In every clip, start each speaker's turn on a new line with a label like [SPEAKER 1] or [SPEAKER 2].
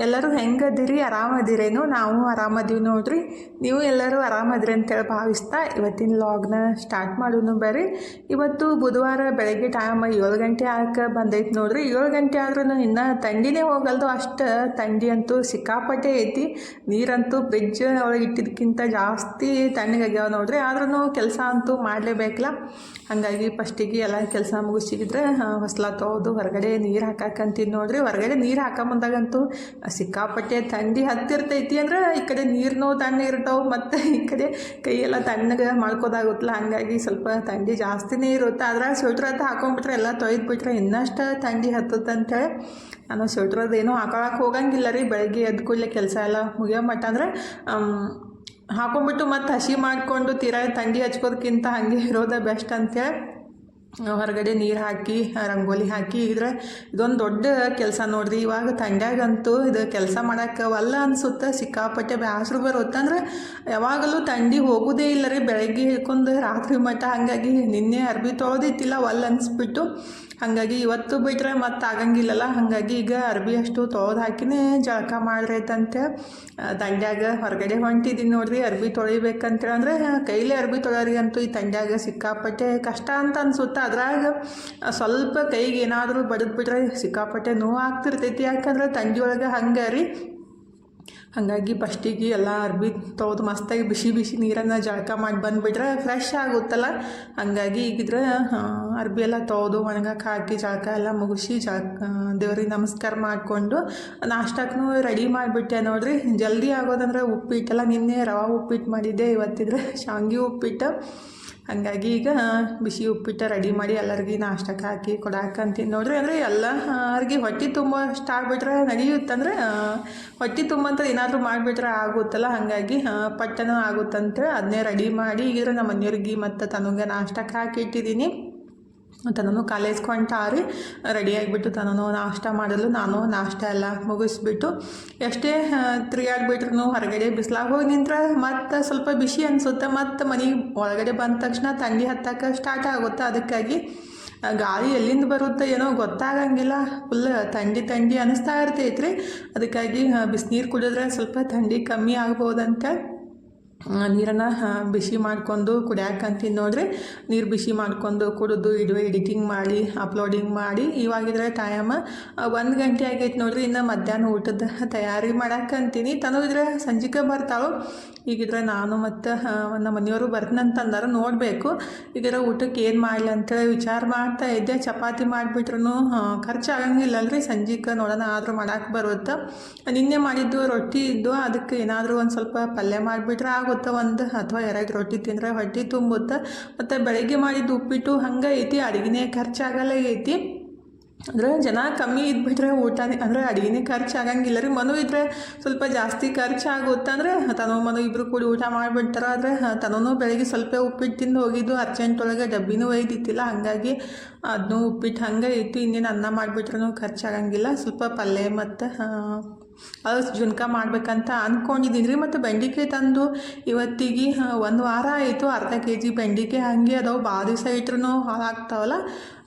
[SPEAKER 1] ಎಲ್ಲರೂ ಹೆಂಗದಿರಿ ಆರಾಮದಿರೇನು ನಾವು ಆರಾಮದೀವಿ ನೋಡ್ರಿ. ನೀವು ಎಲ್ಲರೂ ಆರಾಮದಿರಿ ಅಂತೇಳಿ ಭಾವಿಸ್ತಾ ಇವತ್ತಿನ ಲಾಗ್ನ ಸ್ಟಾರ್ಟ್ ಮಾಡೋನು ಬರ್ರಿ. ಇವತ್ತು ಬುಧವಾರ ಬೆಳಗ್ಗೆ ಟೈಮ್ ಏಳು ಗಂಟೆ ಆಕ ಬಂದೈತೆ ನೋಡ್ರಿ. ಏಳು ಗಂಟೆ ಆದ್ರೂ ಇನ್ನೂ ತಂಡಿನೇ ಹೋಗಲ್ದು, ಅಷ್ಟು ತಂಡಿ ಅಂತೂ ಸಿಕ್ಕಾಪಟ್ಟೆ ಐತಿ. ನೀರಂತೂ ಫ್ರಿಜ್ ಒಳಗೆ ಇಟ್ಟಿದ್ದಕ್ಕಿಂತ ಜಾಸ್ತಿ ತಣ್ಣಗಾಗ್ಯಾವ ನೋಡ್ರಿ. ಆದ್ರೂ ಕೆಲಸ ಅಂತೂ ಮಾಡಲೇಬೇಕಲ್ಲ. ಹಾಗಾಗಿ ಫಸ್ಟಿಗೆ ಎಲ್ಲ ಕೆಲಸ ಮುಗಿಸಿದ್ರೆ ಹೊಸಲ ತೋದು ಹೊರಗಡೆ ನೀರು ಹಾಕಂತೀನಿ ನೋಡ್ರಿ. ಹೊರಗಡೆ ನೀರು ಹಾಕೊಂಬಂದಾಗಂತೂ ಸಿಕ್ಕಾಪಟ್ಟೆ ಥಂಡಿ ಹತ್ತಿರ್ತೈತಿ ಅಂದ್ರೆ ಈ ಕಡೆ ನೀರ್ನೂ ತಣ್ಣ ಇರ್ತಾವೆ, ಮತ್ತು ಈ ಕಡೆ ಕೈಯೆಲ್ಲ ತಣ್ಣಗೆ ಮಾಡ್ಕೋದಾಗುತ್ತಲ್ಲ ಹಾಗಾಗಿ ಸ್ವಲ್ಪ ಥಂಡಿ ಜಾಸ್ತಿನೇ ಇರುತ್ತೆ. ಅದ್ರಾಗ ಸ್ವೆಟ್ರ್ ಅಂತ ಹಾಕೊಂಡ್ಬಿಟ್ರೆ ಎಲ್ಲ ತೊಯ್ದು ಬಿಟ್ರೆ ಇನ್ನಷ್ಟು ಥಂಡಿ ಹತ್ತುತ್ತೆ ಅಂತೇಳಿ ನಾನು ಸ್ವೆಟ್ರದ್ದು ಏನೂ ಹಾಕೊಳಕ್ಕೆ ಹೋಗಂಗಿಲ್ಲ ರೀ. ಬೆಳಗ್ಗೆ ಎದ್ದು ಕೂಡಲೇ ಕೆಲಸ ಎಲ್ಲ ಮುಗಿಯೋ ಮಟ್ಟ ಅಂದ್ರೆ ಹಾಕೊಂಡ್ಬಿಟ್ಟು ಮತ್ತೆ ಹಸಿ ಮಾಡಿಕೊಂಡು ತೀರಾ ಥಂಡಿ ಹಚ್ಕೋದಕ್ಕಿಂತ ಹಾಗೆ ಇರೋದೇ ಬೆಸ್ಟ್ ಅಂತೇಳಿ ಹೊರಗಡೆ ನೀರು ಹಾಕಿ, ರಂಗೋಲಿ ಹಾಕಿ ಇದ್ರೆ ಇದೊಂದು ದೊಡ್ಡ ಕೆಲಸ ನೋಡ್ರಿ. ಇವಾಗ ಥಂಡ್ಯಾಗಂತೂ ಇದು ಕೆಲಸ ಮಾಡೋಕ್ಕೆ ಒಲ್ಲ ಅನ್ಸುತ್ತೆ. ಸಿಕ್ಕಾಪಟ್ಟೆ ಬ್ಯಾಸರು ಬರುತ್ತೆ. ಅಂದ್ರೆ ಯಾವಾಗಲೂ ತಂಡಿ ಹೋಗೋದೇ ಇಲ್ಲ ರೀ. ಬೆಳಗ್ಗೆ ಹಿಡ್ಕೊಂಡು ರಾತ್ರಿ ಮಟ್ಟ ಹಾಗಾಗಿ ನಿನ್ನೆ ಅರ್ಬಿ ತೊಳೆದಿತ್ತಿಲ್ಲ ಒಲ್ಲ ಅನ್ಸ್ಬಿಟ್ಟು ಹಾಗಾಗಿ ಇವತ್ತು ಬಿಟ್ಟರೆ ಮತ್ತೆ ಆಗಂಗಿಲ್ಲಲ್ಲ. ಹಾಗಾಗಿ ಈಗ ಅರ್ಬಿ ಅಷ್ಟು ತೊಳೆದು ಹಾಕಿನೇ ಜಳಕ ಮಾಡ್ರೈತಂತೆ. ದಂಡ್ಯಾಗ ಹೊರಗಡೆ ಹೊಂಟಿದ್ದೀನಿ ನೋಡ್ರಿ, ಅರ್ಬಿ ತೊಳಿಬೇಕಂತೇಳಿ ಅಂದರೆ ಕೈಲೇ ಅರ್ಬಿ ಅಂತೂ ಈ ತಂಡ್ಯಾಗ ಸಿಕ್ಕಾಪಟ್ಟೆ ಕಷ್ಟ ಅಂತ ಅನ್ಸುತ್ತೆ. ಅದ್ರಾಗ ಸ್ವಲ್ಪ ಕೈಗೆ ಏನಾದರೂ ಬಡಿದ್ಬಿಟ್ರೆ ಸಿಕ್ಕಾಪಟ್ಟೆ ನೋವು ಆಗ್ತಿರ್ತೈತಿ. ಯಾಕಂದ್ರೆ ತಂಡಿ ಒಳಗೆ ಹಂಗೆ ರೀ. ಹಾಗಾಗಿ ಫಸ್ಟಿಗೆ ಎಲ್ಲ ಅರ್ಬಿ ತೊಗೊದು ಮಸ್ತಾಗಿ ಬಿಸಿ ಬಿಸಿ ನೀರನ್ನು ಜಳಕ ಮಾಡಿ ಬಂದುಬಿಟ್ರೆ ಫ್ರೆಶ್ ಆಗುತ್ತಲ್ಲ? ಹಾಗಾಗಿ ಈಗಿದ್ರೆ ಅರ್ಬಿ ಎಲ್ಲ ತೊಳೆದು ಒಣಗಕ್ಕೆ ಹಾಕಿ ಜಳಕ ಎಲ್ಲ ಮುಗಿಸಿ ಜಳಕ ದೇವ್ರಿಗೆ ನಮಸ್ಕಾರ ಮಾಡಿಕೊಂಡು ನಾಷ್ಟಕ್ಕೂ ರೆಡಿ ಮಾಡಿಬಿಟ್ಟೆ ನೋಡ್ರಿ. ಜಲ್ದಿ ಆಗೋದಂದ್ರೆ ಉಪ್ಪಿಟ್ಟೆಲ್ಲ, ನಿನ್ನೆ ರವೆ ಉಪ್ಪಿಟ್ಟು ಮಾಡಿದ್ದೆ, ಇವತ್ತಿದ್ರೆ ಶಾವ್ಗಿ ಉಪ್ಪಿಟ್ಟು. ಹಾಗಾಗಿ ಈಗ ಬಿಸಿ ಉಪ್ಪಿಟ್ಟು ರೆಡಿ ಮಾಡಿ ಎಲ್ಲರಿಗೆ ನಾಷ್ಟಕ್ಕೆ ಹಾಕಿ ಕೊಡಾಕಂತೀನಿ ನೋಡ್ರಿ, ಅಂದರೆ ಎಲ್ಲ ಅವ್ರಿಗೆ ಹೊಟ್ಟೆ ತುಂಬ ಅಷ್ಟು ಆಗ್ಬಿಟ್ರೆ ನಡೆಯುತ್ತಂದ್ರೆ ಹೊಟ್ಟೆ ತುಂಬಂತ ಏನಾದರೂ ಮಾಡಿಬಿಟ್ರೆ ಆಗುತ್ತಲ್ಲ, ಹಾಗಾಗಿ ಪಟ್ಟನೂ ಆಗುತ್ತಂತ. ಅದನ್ನೇ ರೆಡಿ ಮಾಡಿ ಈಗ ನಮ್ಮ ಮನೆಯವ್ರಿಗೆ ಮತ್ತು ತನಗೆ ನಾಷ್ಟಕ್ಕೆ ಹಾಕಿ ಇಟ್ಟಿದ್ದೀನಿ. ತನೂ ಕಾಲೇಜ್ಗೆ ಹೊಂಟಾರಿ ರೆಡಿ ಆಗಿಬಿಟ್ಟು ತನೂ ನಾಷ್ಟ ಮಾಡಲು ನಾನು ನಾಷ್ಟ ಎಲ್ಲ ಮುಗಿಸ್ಬಿಟ್ಟು ಎಷ್ಟೇ ತ್ರೀ ತಿರುಗಾಡ್ಬಿಟ್ರು ಹೊರಗಡೆ ಬಿಸಿಲಾಗ ಹೋಗಿ ನಿಂತ್ರೆ ಮತ್ತು ಸ್ವಲ್ಪ ಬಿಸಿ ಅನಿಸುತ್ತೆ. ಮತ್ತು ಮನೆ ಒಳಗಡೆ ಬಂದ ತಕ್ಷಣ ಥಂಡಿ ಹತ್ತಕ್ಕೆ ಸ್ಟಾರ್ಟ್ ಆಗುತ್ತೆ. ಅದಕ್ಕಾಗಿ ಗಾಳಿ ಎಲ್ಲಿಂದ ಬರುತ್ತೆ ಏನೋ ಗೊತ್ತಾಗಂಗಿಲ್ಲ. ಫುಲ್ ಥಂಡಿ ಥಂಡಿ ಅನ್ನಿಸ್ತಾ ಇರ್ತೈತ್ರಿ. ಅದಕ್ಕಾಗಿ ಬಿಸಿನೀರು ಕುಡಿದ್ರೆ ಸ್ವಲ್ಪ ಥಂಡಿ ಕಮ್ಮಿ ಆಗ್ಬೋದಂತ. ನೀರನ್ನು ಬಿಸಿ ಮಾಡ್ಕೊಂಡು ಕುಡಿಯಾಕಂತೀನಿ ನೋಡ್ರಿ. ನೀರು ಬಿಸಿ ಮಾಡ್ಕೊಂಡು ಕುಡಿದು ಇಡು ಎಡಿಟಿಂಗ್ ಮಾಡಿ ಅಪ್ಲೋಡಿಂಗ್ ಮಾಡಿ, ಇವಾಗಿದ್ರೆ ಟೈಮ್ ಒಂದು ಗಂಟೆ ಆಗೈತೆ ನೋಡ್ರಿ ಇನ್ನು ಮಧ್ಯಾಹ್ನ ಊಟದ ತಯಾರಿ ಮಾಡಾಕಂತೀನಿ ತನಗಿದ್ರೆ ಸಂಜಿಕೆ ಬರ್ತಾಳು. ಈಗಿದ್ರೆ ನಾನು ಮತ್ತು ನಮ್ಮ ಮನೆಯವರು ಬರ್ತೀನಂತಂದಾರ ನೋಡಬೇಕು. ಈಗಿದ್ರೆ ಊಟಕ್ಕೆ ಏನು ಮಾಡಲಿ ಅಂತೇಳಿ ವಿಚಾರ ಮಾಡ್ತಾ ಇದ್ದೆ. ಚಪಾತಿ ಮಾಡಿಬಿಟ್ರೂ ಖರ್ಚು ಆಗಂಗಿಲ್ಲ ಅಲ್ರಿ ಸಂಜಿಕೆ ನೋಡೋಣ ಆದರೂ ಮಾಡೋಕೆ ಬರುತ್ತೆ. ನಿನ್ನೆ ಮಾಡಿದ್ದು ರೊಟ್ಟಿ ಇದ್ದು, ಅದಕ್ಕೆ ಏನಾದರೂ ಒಂದು ಸ್ವಲ್ಪ ಪಲ್ಯ ಮಾಡಿಬಿಟ್ರೆ ಆಗುತ್ತೆ ಒಂದು ಅಥವಾ ಎರಡು ರೊಟ್ಟಿ ತಿಂದರೆ ಹೊಟ್ಟೆ ತುಂಬುತ್ತೆ. ಮತ್ತು ಬೆಳಗ್ಗೆ ಮಾಡಿದ್ದು ಉಪ್ಪಿಟ್ಟು ಹಂಗೆ ಐತಿ, ಅಡುಗೆನೇ ಖರ್ಚಾಗಲ್ಲ ಐತಿ. ಅಂದರೆ ಜನ ಕಮ್ಮಿ ಇದ್ಬಿಟ್ರೆ ಊಟನೇ, ಅಂದರೆ ಅಡುಗೆನೇ ಖರ್ಚು ಆಗಂಗಿಲ್ಲ ರೀ ಮನು ಇದ್ದರೆ ಸ್ವಲ್ಪ ಜಾಸ್ತಿ ಖರ್ಚು ಆಗುತ್ತೆ ಅಂದರೆ ತನೋ ಮನು ಇಬ್ಬರು ಕೂಡಿ ಊಟ ಮಾಡಿಬಿಡ್ತಾರೆ. ಆದರೆ ತನೂ ಬೆಳಗ್ಗೆ ಸ್ವಲ್ಪ ಉಪ್ಪಿಟ್ಟು ತಿಂದು ಹೋಗಿದ್ದು, ಅರ್ಜೆಂಟ್ ಒಳಗೆ ಡಬ್ಬಿನೂ ಒಯ್ದಿತ್ತಿಲ್ಲ ಹಾಗಾಗಿ ಅದನ್ನೂ ಉಪ್ಪಿಟ್ಟು ಹಂಗೆ ಇತ್ತು. ಇನ್ನೇನು ಅನ್ನ ಮಾಡಿಬಿಟ್ರೂ ಖರ್ಚಾಗಂಗಿಲ್ಲ. ಸ್ವಲ್ಪ ಪಲ್ಯ ಮತ್ತು ಜುನ್ಕ ಮಾಡ್ಬೇಕಂತ ಅಂದ್ಕೊಂಡಿದ್ದೀನಿ ರೀ. ಮತ್ತು ಬೆಂಡಿಕಾಯಿ ತಂದು ಇವತ್ತಿಗೆ ಒಂದು ವಾರ ಆಯಿತು. ಅರ್ಧ ಕೆ ಜಿ ಬೆಂಡಿಕಾಯಿ ಹಾಗೆ ಅದಾವು. ಭಾಳ ದಿವಸ ಇಟ್ರೂ ಹಾಳಾಗ್ತಾವಲ್ಲ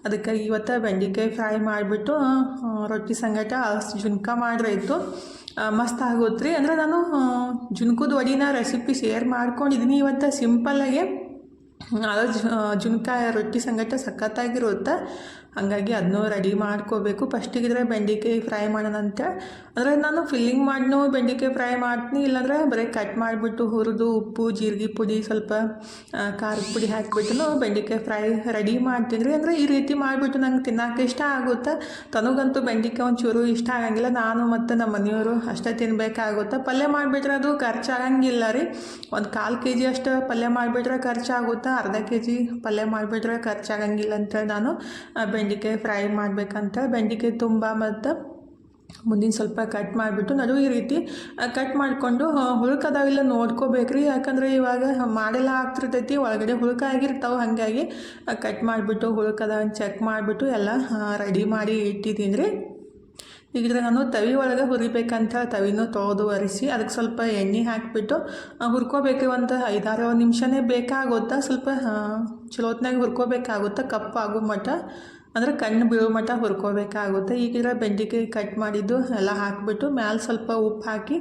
[SPEAKER 1] ಅದಕ್ಕೆ ಇವತ್ತು ಬೆಂಡಿಕಾಯಿ ಫ್ರೈ ಮಾಡಿಬಿಟ್ಟು ರೊಟ್ಟಿ ಸಂಗಟ ಜುನ್ಕ ಮಾಡ್ರೈತು ಮಸ್ತ್ ಆಗುತ್ತೆ ರೀ ಅಂದರೆ ನಾನು ಜುನ್ಕದ ವಡಿನ ರೆಸಿಪಿ ಶೇರ್ ಮಾಡ್ಕೊಂಡಿದ್ದೀನಿ ಇವತ್ತು ಸಿಂಪಲ್ಲಾಗೆ ಅದು ಜುನ್ಕ ರೊಟ್ಟಿ ಸಂಗಟ ಸಖತ್ತಾಗಿರುತ್ತೆ. ಹಾಗಾಗಿ ಅದನ್ನೂ ರೆಡಿ ಮಾಡ್ಕೋಬೇಕು. ಫಸ್ಟಿಗಿದ್ರೆ ಬೆಂಡೆಕಾಯಿ ಫ್ರೈ ಮಾಡೋಣ ಅಂತ. ಅಂದರೆ ನಾನು ಫಿಲ್ಲಿಂಗ್ ಮಾಡಿನೂ ಬೆಂಡೆಕಾಯಿ ಫ್ರೈ ಮಾಡ್ತೀನಿ. ಇಲ್ಲಾಂದರೆ ಬರೀ ಕಟ್ ಮಾಡಿಬಿಟ್ಟು ಹುರಿದು ಉಪ್ಪು, ಜೀರಿಗೆ ಪುಡಿ ಸ್ವಲ್ಪ ಖಾರದ ಪುಡಿ ಹಾಕಿಬಿಟ್ಟು ಬೆಂಡೆಕಾಯಿ ಫ್ರೈ ರೆಡಿ ಮಾಡ್ತಿದ್ರಿ. ಅಂದರೆ ಈ ರೀತಿ ಮಾಡಿಬಿಟ್ಟು ನಂಗೆ ತಿನ್ನೋಕೆ ಇಷ್ಟ ಆಗುತ್ತೆ. ತನಗಂತೂ ಬೆಂಡೆಕಾಯಿ ಒಂಚೂರು ಇಷ್ಟ ಆಗಂಗಿಲ್ಲ. ನಾನು ಮತ್ತು ನಮ್ಮ ಮನೆಯವರು ಅಷ್ಟೇ ತಿನ್ನಬೇಕಾಗುತ್ತೆ ಪಲ್ಯ ಮಾಡಿಬಿಟ್ರೆ ಅದು ಖರ್ಚಾಗಂಗಿಲ್ಲ ರೀ. ಒಂದು ಕಾಲು ಕೆ ಜಿ ಅಷ್ಟು ಪಲ್ಯ ಮಾಡಿಬಿಟ್ರೆ ಖರ್ಚಾಗುತ್ತೆ. ಅರ್ಧ ಕೆ ಜಿ ಪಲ್ಯ ಮಾಡಿಬಿಟ್ರೆ ಖರ್ಚಾಗಂಗಿಲ್ಲ ಅಂತೇಳಿ ನಾನು ಬೆಂಡಿಕಾಯಿ ಫ್ರೈ ಮಾಡಬೇಕಂತ. ಬೆಂಡಿಕಾಯಿ ತುಂಬ ಮತ್ತು ಮುಂದಿನ ಸ್ವಲ್ಪ ಕಟ್ ಮಾಡಿಬಿಟ್ಟು ನಡು ಈ ರೀತಿ ಕಟ್ ಮಾಡಿಕೊಂಡು ಹುಳ್ಕದಾವಿಲ್ಲ ನೋಡ್ಕೋಬೇಕ್ರಿ. ಯಾಕಂದರೆ ಇವಾಗ ಮಾಡೆಲ್ಲ ಆಗ್ತಿರ್ತೈತಿ, ಒಳಗಡೆ ಹುಳುಕಾಗಿರ್ತಾವೆ ಹಾಗಾಗಿ ಕಟ್ ಮಾಡಿಬಿಟ್ಟು ಹುಳುಕದ ಚೆಕ್ ಮಾಡಿಬಿಟ್ಟು ಎಲ್ಲ ರೆಡಿ ಮಾಡಿ ಇಟ್ಟಿದ್ದೀನಿ ರೀ ಈಗಿದ್ರೆ ನಾನು ತವಿ ಒಳಗೆ ಹುರಿಬೇಕಂತ ತವಿನೂ ತೊಳೆದು ಒರೆಸಿ ಅದಕ್ಕೆ ಸ್ವಲ್ಪ ಎಣ್ಣೆ ಹಾಕಿಬಿಟ್ಟು ಹುರ್ಕೋಬೇಕು ಒಂದು ಐದಾರು ನಿಮಿಷನೇ ಬೇಕಾಗುತ್ತಾ. ಸ್ವಲ್ಪ ಚಲೋತ್ನಾಗ ಹುರ್ಕೋಬೇಕಾಗುತ್ತೆ, ಕಪ್ಪಾಗೋ ಮಟ್ಟ ಅಂದರೆ ಕಣ್ಣು ಬೀಳು ಮಟ್ಟ ಹುರ್ಕೋಬೇಕಾಗುತ್ತೆ. ಈಗಿದ್ರೆ ಬೆಂಡೆಕಾಯಿ ಕಟ್ ಮಾಡಿದ್ದು ಎಲ್ಲ ಹಾಕಿಬಿಟ್ಟು ಮ್ಯಾಲೆ ಸ್ವಲ್ಪ ಉಪ್ಪು ಹಾಕಿ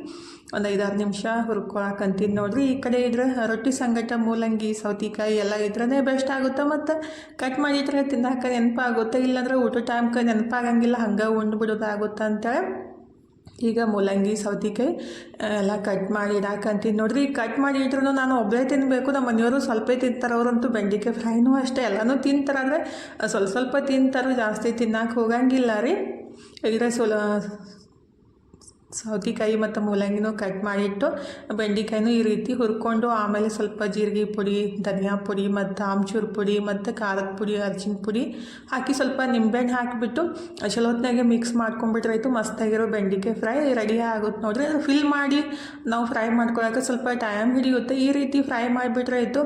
[SPEAKER 1] ಒಂದು ಐದಾರು ನಿಮಿಷ ಹುರ್ಕೊಳಕಂತೀನಿ ನೋಡ್ರಿ. ಈ ಕಡೆ ಇದ್ರೆ ರೊಟ್ಟಿ ಸಂಗಟ, ಮೂಲಂಗಿ, ಸೌತಿಕಾಯಿ ಎಲ್ಲ ಇದ್ರೇ ಬೆಸ್ಟ್ ಆಗುತ್ತೆ. ಮತ್ತು ಕಟ್ ಮಾಡಿದ್ರೆ ತಿನ್ನಕ್ಕೆ ನೆನಪಾಗುತ್ತೆ. ಇಲ್ಲಾಂದ್ರೆ ಊಟ ಟೈಮ್ಗೆ ನೆನಪಾಗಂಗಿಲ್ಲ. ಹಂಗೆ ಉಂಡ್ಬಿಡೋದಾಗುತ್ತೆ ಅಂತೇಳಿ ಈಗ ಮೂಲಂಗಿ, ಸೌತೆಕಾಯಿ ಎಲ್ಲ ಕಟ್ ಮಾಡಿ ಇಡಾಕಂತೀನಿ. ನೋಡ್ರಿ ಕಟ್ ಮಾಡಿ ಇಟ್ರು ನಾನು ಒಬ್ಬರೇ ತಿನ್ನಬೇಕು ನಮ್ಮ ಮನೆಯವರು ಸ್ವಲ್ಪ ತಿಂತಾರೆ ಅವರಂತೂ ಬೆಂಡೆಕಾಯಿ ಫ್ರೈನೂ ಅಷ್ಟೇ. ಎಲ್ಲನೂ ತಿಂತಾರೆ ಅಂದರೆ ಸ್ವಲ್ಪ ಸ್ವಲ್ಪ ತಿಂತಾರೆ, ಜಾಸ್ತಿ ತಿನ್ನಕ್ಕೆ ಹೋಗಂಗಿಲ್ಲ ರೀ. ಇದ್ರೆ ಸೊಲ ಸೌತೆಕಾಯಿ ಮತ್ತು ಮೂಲಂಗಿನೂ ಕಟ್ ಮಾಡಿಟ್ಟು ಬೆಂಡೆಕಾಯಿನೂ ಈ ರೀತಿ ಹುರ್ಕೊಂಡು ಆಮೇಲೆ ಸ್ವಲ್ಪ ಜೀರಿಗೆ ಪುಡಿ, ಧನಿಯಾ ಪುಡಿ ಮತ್ತು ಆಮ್ಚೂರು ಪುಡಿ ಮತ್ತು ಖಾರದ ಪುಡಿ ಅರ್ಜಿನ ಪುಡಿ ಹಾಕಿ ಸ್ವಲ್ಪ ನಿಂಬೆಹಣ್ಣು ಹಾಕಿಬಿಟ್ಟು ಚಲೋತ್ನಾಗೆ ಮಿಕ್ಸ್ ಮಾಡ್ಕೊಂಬಿಟ್ರಾಯ್ತು ಮಸ್ತಾಗಿರೋ ಬೆಂಡೆಕಾಯಿ ಫ್ರೈ ರೆಡಿ ಆಗುತ್ತೆ. ನೋಡಿರಿ ಅದು ಫಿಲ್ ಮಾಡಿ ನಾವು ಫ್ರೈ ಮಾಡ್ಕೊಳಕ್ಕೆ ಸ್ವಲ್ಪ ಟೈಮ್ ಹಿಡಿಯುತ್ತೆ. ಈ ರೀತಿ ಫ್ರೈ ಮಾಡಿಬಿಟ್ರೆ ಆಯಿತು,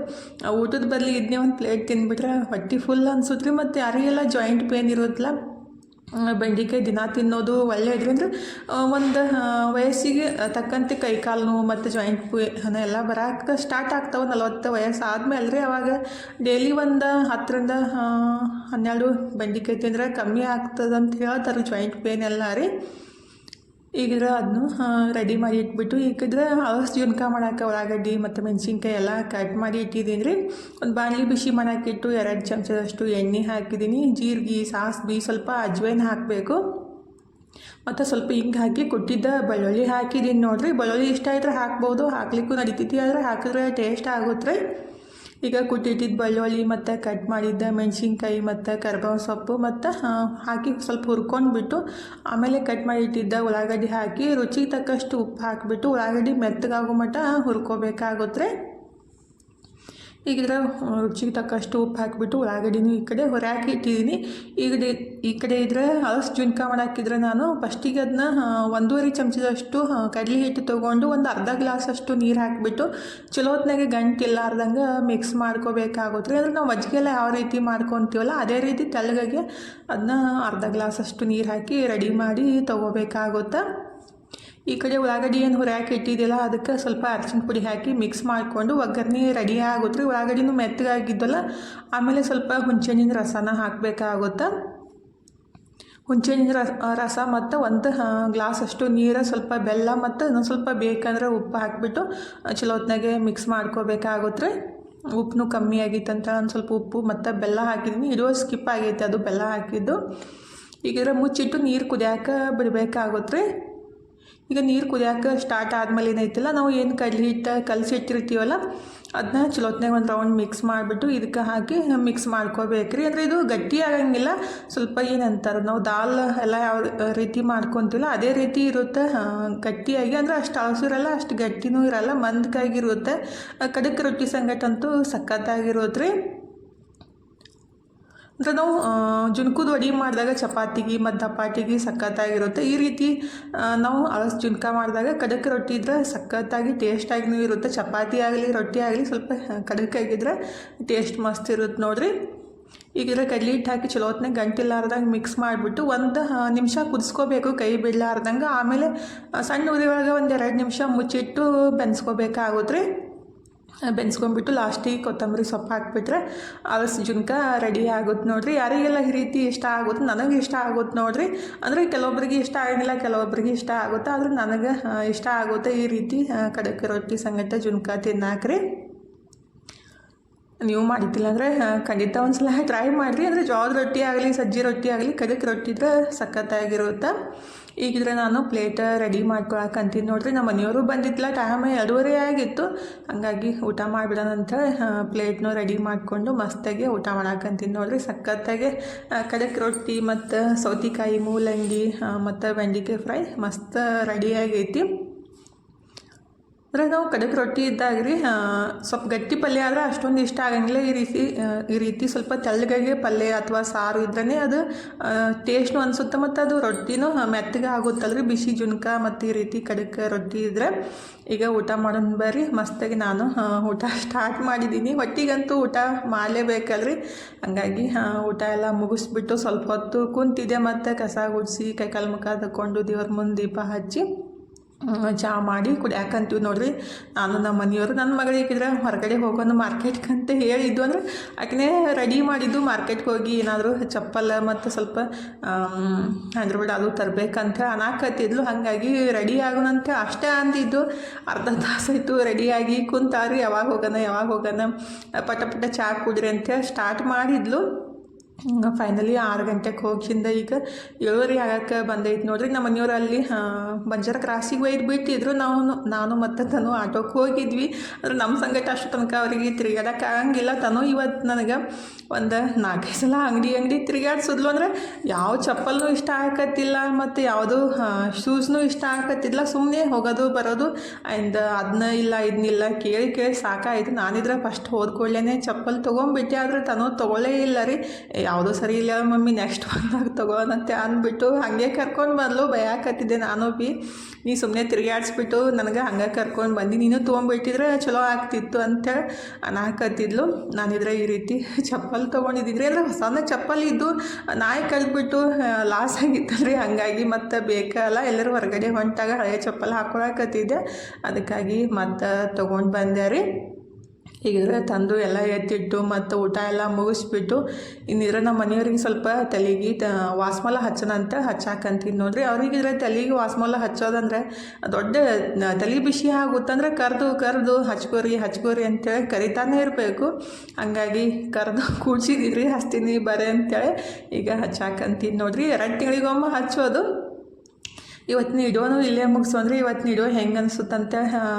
[SPEAKER 1] ಊಟದ ಬದಲಿಗೆ ಇದನ್ನೇ ಒಂದು ಪ್ಲೇಟ್ ತಿಂದುಬಿಟ್ರೆ ಹೊಟ್ಟೆ ಫುಲ್ ಅನ್ಸುತ್ತೆ ರೀ. ಮತ್ತು ಯಾರಿಗೆಲ್ಲ ಜಾಯಿಂಟ್ ಪೇನ್ ಇರೋದಿಲ್ಲ ಬೆಂಡೆಕಾಯಿ ದಿನ ತಿನ್ನೋದು ಒಳ್ಳೆಯದು ಅಂದ್ರೆ ಒಂದು ವಯಸ್ಸಿಗೆ ತಕ್ಕಂತೆ ಕೈ ಕಾಲು ನೋವು ಮತ್ತು ಜಾಯಿಂಟ್ ಪೇನ್ ಎಲ್ಲ ಬರಕ್ಕೆ ಸ್ಟಾರ್ಟ್ ಆಗ್ತಾವೆ, ನಲ್ವತ್ತು ವಯಸ್ಸು ಆದಮೇಲೆ ರೀ ಅವಾಗ ಡೈಲಿ ಒಂದು ಹತ್ತರಿಂದ ಹನ್ನೆರಡು ಬೆಂಡೆಕಾಯಿ ತಿಂದರೆ ಕಮ್ಮಿ ಆಗ್ತದಂತ ಹೇಳ್ತಾರೆ ಜಾಯಿಂಟ್ ಪೇನ್ ಎಲ್ಲ ರೀ. ಈಗಿದ್ರೆ ಅದನ್ನು ರೆಡಿ ಮಾಡಿ ಇಟ್ಬಿಟ್ಟು, ಈಗಿದ್ರೆ ಅವಸ್ ಜೀವನಕ ಮಾಡೋಕೆ ಉಳ್ಳಾಗಡ್ಡಿ ಮತ್ತು ಮೆಣಸಿನ್ಕಾಯಿ ಎಲ್ಲ ಕಟ್ ಮಾಡಿ ಇಟ್ಟಿದ್ದೀನಿ ರೀ. ಒಂದು ಬಾಣಲಿ ಬಿಸಿ ಮಾಡೋಕ್ಕಿಟ್ಟು ಎರಡು ಚಮಚದಷ್ಟು ಎಣ್ಣೆ ಹಾಕಿದ್ದೀನಿ. ಜೀರಿಗೆ ಸಾಸ್ಬಿ ಸ್ವಲ್ಪ ಅಜ್ವೈನ್ ಹಾಕಬೇಕು. ಮತ್ತು ಸ್ವಲ್ಪ ಹಿಂಗೆ ಹಾಕಿ ಕೊಟ್ಟಿದ್ದ ಬೆಳ್ಳುಳ್ಳಿ ಹಾಕಿದ್ದೀನಿ ನೋಡಿರಿ. ಬೆಳ್ಳುಳ್ಳಿ ಇಷ್ಟ ಇದ್ರೆ ಹಾಕ್ಬೋದು. ಹಾಕ್ಲಿಕ್ಕೂ ನಡೀತೈತಿ ಆದರೆ ಹಾಕಿದ್ರೆ ಟೇಸ್ಟ್ ಆಗುತ್ತೆ ರೀ. ಈಗ ಕುಟ್ಟಿಟ್ಟಿದ್ದ ಬೆಳ್ಳುಳ್ಳಿ ಮತ್ತು ಕಟ್ ಮಾಡಿದ್ದ ಮೆಣಸಿನ್ಕಾಯಿ ಮತ್ತು ಕರ್ಬೇವು ಸೊಪ್ಪು ಮತ್ತು ಹಾಕಿ ಸ್ವಲ್ಪ ಹುರ್ಕೊಂಡ್ಬಿಟ್ಟು ಆಮೇಲೆ ಕಟ್ ಮಾಡಿ ಇಟ್ಟಿದ್ದ ಉಳ್ಳಾಗಡ್ಡಿ ಹಾಕಿ ರುಚಿಗೆ ತಕ್ಕಷ್ಟು ಉಪ್ಪು ಹಾಕಿಬಿಟ್ಟು ಉಳ್ಳಾಗಡ್ಡಿ ಮೆತ್ತಗಾಗೋ ಮಟ್ಟ ಹುರ್ಕೋಬೇಕಾಗುತ್ತೆ. ಈಗಿದ್ರೆ ರುಚಿಗೆ ತಕ್ಕಷ್ಟು ಉಪ್ಪು ಹಾಕಿಬಿಟ್ಟು ಉಳ್ಳಾಗಡ್ಡಿನೂ ಈ ಕಡೆ ಹೊರ ಹಾಕಿ ಇಟ್ಟಿದ್ದೀನಿ. ಈಗ ಈ ಕಡೆ ಇದ್ರೆ ಹಲಸು ಜುನ್ಕ ಮಾಡಾಕಿದ್ರೆ ನಾನು ಫಸ್ಟಿಗೆ ಅದನ್ನ ಒಂದೂವರೆ ಚಮಚದಷ್ಟು ಕಡಲೆ ಹಿಟ್ಟು ತೊಗೊಂಡು ಒಂದು ಅರ್ಧ ಗ್ಲಾಸಷ್ಟು ನೀರು ಹಾಕಿಬಿಟ್ಟು ಚಲೋ ಹೊತ್ನಾಗೆ ಗಂಟು ಇಲ್ಲಾರ್ದಂಗೆ ಮಿಕ್ಸ್ ಮಾಡ್ಕೋಬೇಕಾಗುತ್ತೆ. ಅಂದರೆ ನಾವು ಮಜ್ಜಿಗೆಲ್ಲ ಯಾವ ರೀತಿ ಮಾಡ್ಕೊತೀವಲ್ಲ, ಅದೇ ರೀತಿ ತೆಳ್ಳಗೆ ಅದನ್ನ ಅರ್ಧ ಗ್ಲಾಸಷ್ಟು ನೀರು ಹಾಕಿ ರೆಡಿ ಮಾಡಿ ತೊಗೋಬೇಕಾಗುತ್ತೆ. ಈ ಕಡೆ ಉಳ್ಳಾಗಡ್ಡಿ ಏನು ಹುರಿಯಾಕೆ ಇಟ್ಟಿದ್ದಿಲ್ಲ, ಅದಕ್ಕೆ ಸ್ವಲ್ಪ ಅರ್ಶಿನ ಪುಡಿ ಹಾಕಿ ಮಿಕ್ಸ್ ಮಾಡಿಕೊಂಡು ಒಗ್ಗರಣೆ ರೆಡಿ ಆಗುತ್ತೆ ಉಳ್ಳಾಗಡ್ಡಿನೂ ಮೆತ್ತಗಾಗಿದ್ದಲ್ಲ ಆಮೇಲೆ ಸ್ವಲ್ಪ ಹುಂಚೆಹಣ್ಣಿನ ರಸನ ಹಾಕಬೇಕಾಗುತ್ತೆ? ಹುಂಚೆಹಣ್ಣಿನ ರಸ ರಸ ಮತ್ತು ಒಂದು ಗ್ಲಾಸ್ ಅಷ್ಟು ನೀರು, ಸ್ವಲ್ಪ ಬೆಲ್ಲ ಮತ್ತು ಇನ್ನೊಂದು ಸ್ವಲ್ಪ ಬೇಕಂದ್ರೆ ಉಪ್ಪು ಹಾಕಿಬಿಟ್ಟು ಚಲೋ ಹೊತ್ನಾಗೆ ಮಿಕ್ಸ್ ಮಾಡ್ಕೋಬೇಕಾಗುತ್ತೆ ಉಪ್ಪು ಕಮ್ಮಿ ಆಗಿತ್ತಂತ ಒಂದು ಸ್ವಲ್ಪ ಉಪ್ಪು ಮತ್ತು ಬೆಲ್ಲ ಹಾಕಿದ್ದೀನಿ ಇರೋ ಸ್ಕಿಪ್ ಆಗೈತೆ ಅದು ಬೆಲ್ಲ ಹಾಕಿದ್ದು. ಈಗ ಮುಚ್ಚಿಟ್ಟು ನೀರು ಕುದಿಯೋಕೆ ಬಿಡಬೇಕಾಗುತ್ತೆ ಈಗ ನೀರು ಕುದಿಯೋಕೆ ಸ್ಟಾರ್ಟ್ ಆದಮೇಲೆ ಏನೈತಿಲ್ಲ, ನಾವು ಏನು ಕಡ್ಲಿ ಹಿಟ್ಟು ಕಲಸಿಟ್ಟಿರ್ತೀವಲ್ಲ ಅದನ್ನ ಚಲೋತ್ನಾಗ ಒಂದು ರೌಂಡ್ ಮಿಕ್ಸ್ ಮಾಡಿಬಿಟ್ಟು ಇದಕ್ಕೆ ಹಾಕಿ ಮಿಕ್ಸ್ ಮಾಡ್ಕೋಬೇಕು ರೀ ಅಂದರೆ ಇದು ಗಟ್ಟಿ ಆಗಂಗಿಲ್ಲ, ಸ್ವಲ್ಪ ಏನಂತಾರೆ ನಾವು ದಾಲ್ ಎಲ್ಲ ಯಾವ ರೀತಿ ಮಾಡ್ಕೊತೀವಲ್ಲ, ಅದೇ ರೀತಿ ಇರುತ್ತೆ ಗಟ್ಟಿಯಾಗಿ. ಅಂದರೆ ಅಷ್ಟು ಹಳಸಿರಲ್ಲ ಅಷ್ಟು ಗಟ್ಟಿನೂ ಇರಲ್ಲ ಮಂದಕ್ಕಾಗಿರುತ್ತೆ ಕಡಕ್ ರೊಟ್ಟಿ ಸಂಗಟಂತೂ ಸಖತ್ತಾಗಿರುತ್ತೆ ರೀ ಅಂದರೆ ನಾವು ಜುನ್ಕುದು ಅಡಿಗೆ ಮಾಡಿದಾಗ ಚಪಾತಿಗೆ ಮತ್ತು ದಪಾಟಿಗೆ ಸಖತ್ತಾಗಿರುತ್ತೆ. ಈ ರೀತಿ ನಾವು ಅಳಸ್ ಜುನ್ಕ ಮಾಡಿದಾಗ ಕಡಕ್ ರೊಟ್ಟಿ ಇದ್ರೆ ಸಖತ್ತಾಗಿ ಟೇಸ್ಟಾಗಿನೂ ಇರುತ್ತೆ. ಚಪಾತಿ ಆಗಲಿ, ರೊಟ್ಟಿ ಆಗಲಿ ಸ್ವಲ್ಪ ಕಡಕಾಗಿದ್ರೆ ಟೇಸ್ಟ್ ಮಸ್ತ್ ಇರುತ್ತೆ ನೋಡಿರಿ. ಈಗಿದ್ರೆ ಕಡ್ಲಿ ಹಿಟ್ಟು ಹಾಕಿ ಚಲೋ ಹೊತ್ನಾಗ ಗಂಟಿಲ್ಲಾರ್ದಂಗೆ ಮಿಕ್ಸ್ ಮಾಡಿಬಿಟ್ಟು ಒಂದು ನಿಮಿಷ ಕುದಿಸ್ಕೋಬೇಕು, ಕೈ ಬಿಡಲಾರ್ದಂಗೆ. ಆಮೇಲೆ ಸಣ್ಣ ಉರಿ ಒಳಗೆ ಒಂದು ಎರಡು ನಿಮಿಷ ಮುಚ್ಚಿಟ್ಟು ಬೆನ್ಸ್ಕೋಬೇಕಾಗುತ್ತೆ ರೀ. ಬೆನ್ಸ್ಕೊಂಡ್ಬಿಟ್ಟು ಲಾಸ್ಟಿಗೆ ಕೊತ್ತಂಬರಿ ಸೊಪ್ಪು ಹಾಕಿಬಿಟ್ರೆ ಅಲಸ್ ಜುನ್ಕ ರೆಡಿ ಆಗುತ್ತೆ ನೋಡ್ರಿ. ಯಾರಿಗೆಲ್ಲ ಈ ರೀತಿ ಇಷ್ಟ ಆಗುತ್ತೆ ನನಗೆ ಇಷ್ಟ ಆಗುತ್ತೆ ನೋಡ್ರಿ. ಅಂದರೆ ಕೆಲವೊಬ್ಬರಿಗೆ ಇಷ್ಟ ಆಗಿಲ್ಲ ಕೆಲವೊಬ್ಬರಿಗೆ ಇಷ್ಟ ಆಗುತ್ತೆ. ಆದರೆ ನನಗೆ ಇಷ್ಟ ಆಗುತ್ತೆ ಈ ರೀತಿ ಕಡಕ್ಕೆ ರೊಟ್ಟಿ ಸಂಗಟ ಜುನ್ಕ ತಿನ್ನಾಕ್ರಿ. ನೀವು ಮಾಡಿದ್ದಿಲ್ಲ ಅಂದರೆ ಖಂಡಿತ ಒಂದು ಸಲ ಟ್ರೈ ಮಾಡಿರಿ. ಅಂದರೆ ಜೋಳದ ರೊಟ್ಟಿ ಆಗಲಿ, ಸಜ್ಜಿ ರೊಟ್ಟಿ ಆಗಲಿ ಕಡಕ್ಕೆ ರೊಟ್ಟಿ ಇದ್ರೆ ಸಖತ್ತಾಗಿರುತ್ತೆ? ಈಗಿದ್ರೆ ನಾನು ಪ್ಲೇಟ ರೆಡಿ ಮಾಡ್ಕೊಳಕಂತೀನಿ ನೋಡ್ರಿ. ನಮ್ಮ ಮನೆಯವರು ಬಂದಿತ್ತಲ್ಲ ಟೈಮ್ ಎರಡೂವರೆ ಆಗಿತ್ತು. ಹಾಗಾಗಿ ಊಟ ಮಾಡಿಬಿಡೋಣ ಅಂತ ಪ್ಲೇಟ್ನೂ ರೆಡಿ ಮಾಡಿಕೊಂಡು ಮಸ್ತಾಗಿ ಊಟ ಮಾಡಾಕಂತೀನಿ ನೋಡ್ರಿ. ಸಖತ್ತಾಗೆ ಕಡಕ್ ರೊಟ್ಟಿ ಮತ್ತು ಸೌತೆಕಾಯಿ ಮೂಲಂಗಿ ಮತ್ತು ಬೆಂಡಿಕಾಯಿ ಫ್ರೈ ಮಸ್ತ್ ರೆಡಿಯಾಗೈತಿ ಅಂದರೆ ನಾವು ಕಡಕ್ ರೊಟ್ಟಿ ಇದ್ದಾಗ ರೀ ಸ್ವಲ್ಪ ಗಟ್ಟಿ ಪಲ್ಯ ಆದರೆ ಅಷ್ಟೊಂದು ಇಷ್ಟ ಆಗಂಗಿಲ್ಲ. ಈ ರೀತಿ ಈ ರೀತಿ ಸ್ವಲ್ಪ ತೆಳ್ಳಗಾಗಿ ಪಲ್ಯ ಅಥವಾ ಸಾರು ಇದ್ರೇ ಅದು ಟೇಸ್ಟು ಅನಿಸುತ್ತೆ ಮತ್ತು ಅದು ರೊಟ್ಟಿನೂ ಮೆತ್ತಗೆ ಆಗುತ್ತಲ್ಲ ರೀ ಬಿಸಿ ಜುನ್ಕ ಮತ್ತು ಈ ರೀತಿ ಕಡಕ್ ರೊಟ್ಟಿ ಇದ್ದರೆ ಈಗ ಊಟ ಮಾಡೋಣ ಬರ್ರಿ. ಮಸ್ತಾಗಿ ನಾನು ಊಟ ಸ್ಟಾರ್ಟ್ ಮಾಡಿದ್ದೀನಿ ಹೊಟ್ಟಿಗಂತೂ ಊಟ ಮಾಡಲೇಬೇಕಲ್ರಿ. ಹಂಗಾಗಿ ಊಟ ಎಲ್ಲ ಮುಗಿಸ್ಬಿಟ್ಟು ಸ್ವಲ್ಪ ಹೊತ್ತು ಕುಂತಿದೆ ಮತ್ತು ಕಸ ಗುಡಿಸಿ ಕೈಕಾಲು ಮುಖ ತಗೊಂಡು ದೇವ್ರ ಮುಂದೆ ದೀಪ ಹಚ್ಚಿ. ಚಹಾ ಮಾಡಿ ಕುಡಿಯಾಕಂತೀವಿ ನೋಡ್ರಿ, ನಾನು ನಮ್ಮ ಮನೆಯವರು ನನ್ನ ಮಗಳಿಗಿದ್ರೆ ಹೊರಗಡೆ ಹೋಗೋಣ ಮಾರ್ಕೆಟ್ಗೆ ಅಂತ ಹೇಳಿದ್ದು ಅಂದರೆ ಆಕೆನೇ ರೆಡಿ ಮಾಡಿದ್ದು ಮಾರ್ಕೆಟ್ಗೆ ಹೋಗಿ ಏನಾದರೂ ಚಪ್ಪಲ್ ಮತ್ತು ಸ್ವಲ್ಪ ಹ್ಯಾಂಡ್ರಬಿಡ್ ಅದು ತರಬೇಕಂತ ಅನಾಕತ್ತಿದ್ಲು. ಹಾಗಾಗಿ ರೆಡಿ ಆಗೋಣಂತ ಅಷ್ಟೇ ಅಂದಿದ್ದು. ಅರ್ಧ ತಾಸಾಯಿತು ರೆಡಿಯಾಗಿ ಕುಂತಾರಿ ಯಾವಾಗ ಹೋಗೋಣ ಯಾವಾಗ ಹೋಗೋಣ ಪಟ ಪಟ ಚಹಾ ಕುಡ್ರಿ ಅಂತ ಸ್ಟಾರ್ಟ್ ಮಾಡಿದ್ಲು. ಫೈನಲಿ ಆರು ಗಂಟೆಗೆ ಹೋಗಿಂದ ಈಗ ಏಳುವರೆ ಆಗಕ್ಕೆ ಬಂದೈತೆ ನೋಡ್ರಿ. ನಮ್ಮ ಮನೆಯವ್ರು ಅಲ್ಲಿ ಬಂಜಾರ ಕ್ರಾಸಿಗೆ ಒಯ್ದು ಬಿಟ್ಟಿದ್ರು. ನಾವು ನಾನು ಮತ್ತು ತನು ಆಟೋಕ್ಕೆ ಹೋಗಿದ್ವಿ. ಅಂದ್ರೆ ನಮ್ಮ ಸಂಗಟ ಅಷ್ಟು ತನಕ ಅವರಿಗೆ ತಿರುಗಾಡಕ್ಕೆ ಆಗಂಗಿಲ್ಲ. ತನು ಇವತ್ತು ನನಗೆ ಒಂದು ನಾಲ್ಕೈದು ಸಲ ಅಂಗಡಿ ಅಂಗಡಿ ತಿರುಗಾಡ್ಸಿದ್ಲು ಅಂದ್ರೆ ಯಾವ ಚಪ್ಪಲ್ನೂ ಇಷ್ಟ ಆಗತ್ತಿಲ್ಲ ಮತ್ತು ಯಾವುದು ಶೂಸ್ನೂ ಇಷ್ಟ ಆಗತ್ತಿಲ್ಲ ಸುಮ್ಮನೆ ಹೋಗೋದು, ಬರೋದು. ಆ್ಯಂಡ್ ಅದನ್ನ ಇಲ್ಲ ಇದನ್ನಿಲ್ಲ ಕೇಳಿ ಕೇಳಿ ಸಾಕಾಯಿತು. ನಾನಿದ್ರೆ ಫಸ್ಟ್ ಹೋದ್ಕೊಳ್ಳೇನೆ ಚಪ್ಪಲ್ ತೊಗೊಂಬಿಟ್ಟೆ. ಆದರೆ ತನೂ ತೊಗೊಳ್ಳೇ ಇಲ್ಲ ರೀ. ಯಾವುದೂ ಸರಿ ಇಲ್ಲ. ಮಮ್ಮಿ ನೆಕ್ಸ್ಟ್ ಬಂದಾಗ ತೊಗೋನಂತೆ ಅಂದ್ಬಿಟ್ಟು ಹಾಗೆ ಕರ್ಕೊಂಡು ಬದ್ಲು. ಭಯಕತ್ತಿದ್ದೆ ನಾನು ಬಿ. ನೀ ಸುಮ್ಮನೆ ತಿರುಗಾಡಿಸ್ಬಿಟ್ಟು ನನಗೆ ಹಂಗೆ ಕರ್ಕೊಂಡು ಬಂದು. ನೀನು ತೊಗೊಂಬಿಟ್ಟಿದ್ರೆ ಚಲೋ ಆಗ್ತಿತ್ತು ಅಂತೇಳಿ ಅನ್ನಾಕತ್ತಿದ್ಲು ನಾನಿದ್ರೆ ಈ ರೀತಿ ಚಪ್ಪಲ್ ತೊಗೊಂಡಿದ್ದಿದ್ರೆ ಅಂದರೆ ಹೊಸನ ಚಪ್ಪಲ್ ಇದ್ದು ನಾಯಿ ಕಲ್ತ್ಬಿಟ್ಟು ಲಾಸ್ ಆಗಿತ್ತಲ್ರಿ. ಹಂಗಾಗಿ ಮತ್ತೆ ಬೇಕಲ್ಲ ಎಲ್ಲರೂ ಹೊರಗಡೆ ಹೊಂಟಾಗ ಹಳೆಯ ಚಪ್ಪಲ್ ಹಾಕೊಳಕತ್ತಿದ್ದೆ. ಅದಕ್ಕಾಗಿ ಮತ್ತೆ ತೊಗೊಂಡು ಬಂದೆ ರೀ. ಹೀಗಿದ್ರೆ ತಂದು ಎಲ್ಲ ಎತ್ತಿಟ್ಟು ಮತ್ತು ಊಟ ಎಲ್ಲ ಮುಗಿಸ್ಬಿಟ್ಟು ಇನ್ನಿದ್ರೆ ನಮ್ಮ ಮನೆಯವ್ರಿಗೆ ಸ್ವಲ್ಪ ತಲೆಗೆ ತ ವಾಸ್ಮಲ ಹಚ್ಚೋಣ ಅಂತ ಹಚ್ಚಾಕಂತೀನಿ ನೋಡ್ರಿ. ಅವ್ರಿಗಿದ್ರೆ ತಲೆಗೆ ವಾಸ್ಮಲ ಹಚ್ಚೋದಂದ್ರೆ ದೊಡ್ಡ ತಲೆ ಬಿಸಿ ಆಗುತ್ತಂದ್ರೆ ಕರೆದು ಕರೆದು ಹಚ್ಕೋರಿ ಹಚ್ಕೋರಿ ಅಂತೇಳಿ ಕರಿತಾನೆ ಇರಬೇಕು. ಹಂಗಾಗಿ ಕರೆದು ಕೂಡ್ಸಿದಿರಿ ಹಚ್ತೀನಿ ಬರೇ ಅಂತೇಳಿ ಈಗ ಹಚ್ಚಾಕಂತೀನಿ ನೋಡ್ರಿ. ಎರಡು ತಿಂಗಳಿಗೊಮ್ಮೆ ಹಚ್ಚೋದು. ಇವತ್ತಿನ ವಿಡಿಯೋನು ಇಲ್ಲೇ ಮುಗಿಸೋಂದ್ರೆ ಇವತ್ತಿನ ವಿಡಿಯೋ ಹೆಂಗೆ ಅನಿಸುತ್ತಂತ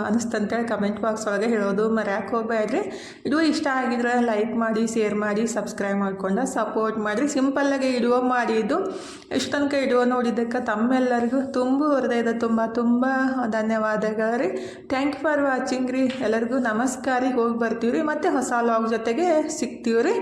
[SPEAKER 1] ಅನಿಸ್ತಂತೇಳಿ ಕಮೆಂಟ್ ಬಾಕ್ಸ್ ಒಳಗೆ ಹೇಳೋದು ಮರ್ಯಾಕೆ ಹೋಗ್ಬೇಡ್ರಿ ವಿಡಿಯೋ ಇಷ್ಟ ಆಗಿದ್ರೆ ಲೈಕ್ ಮಾಡಿ ಶೇರ್ ಮಾಡಿ ಸಬ್ಸ್ಕ್ರೈಬ್ ಮಾಡಿಕೊಂಡು ಸಪೋರ್ಟ್ ಮಾಡಿರಿ. ಸಿಂಪಲ್ಲಾಗಿ ವಿಡಿಯೋ ಮಾಡಿದ್ದು ಇಷ್ಟು ತನಕ ವಿಡಿಯೋ ನೋಡಿದ್ದಕ್ಕೆ ತಮ್ಮೆಲ್ಲರಿಗೂ ತುಂಬ ಹೃದಯದ ತುಂಬ ತುಂಬ ಧನ್ಯವಾದಗಳು ರೀ. ಥ್ಯಾಂಕ್ ಯು ಫಾರ್ ವಾಚಿಂಗ್ ರೀ. ಎಲ್ಲರಿಗೂ ನಮಸ್ಕಾರ ಹೋಗಿ ಬರ್ತೀವಿ ರೀ ಮತ್ತು ಹೊಸ ಲಾಗ್ ಜೊತೆಗೆ ಸಿಗ್ತೀವಿ ರೀ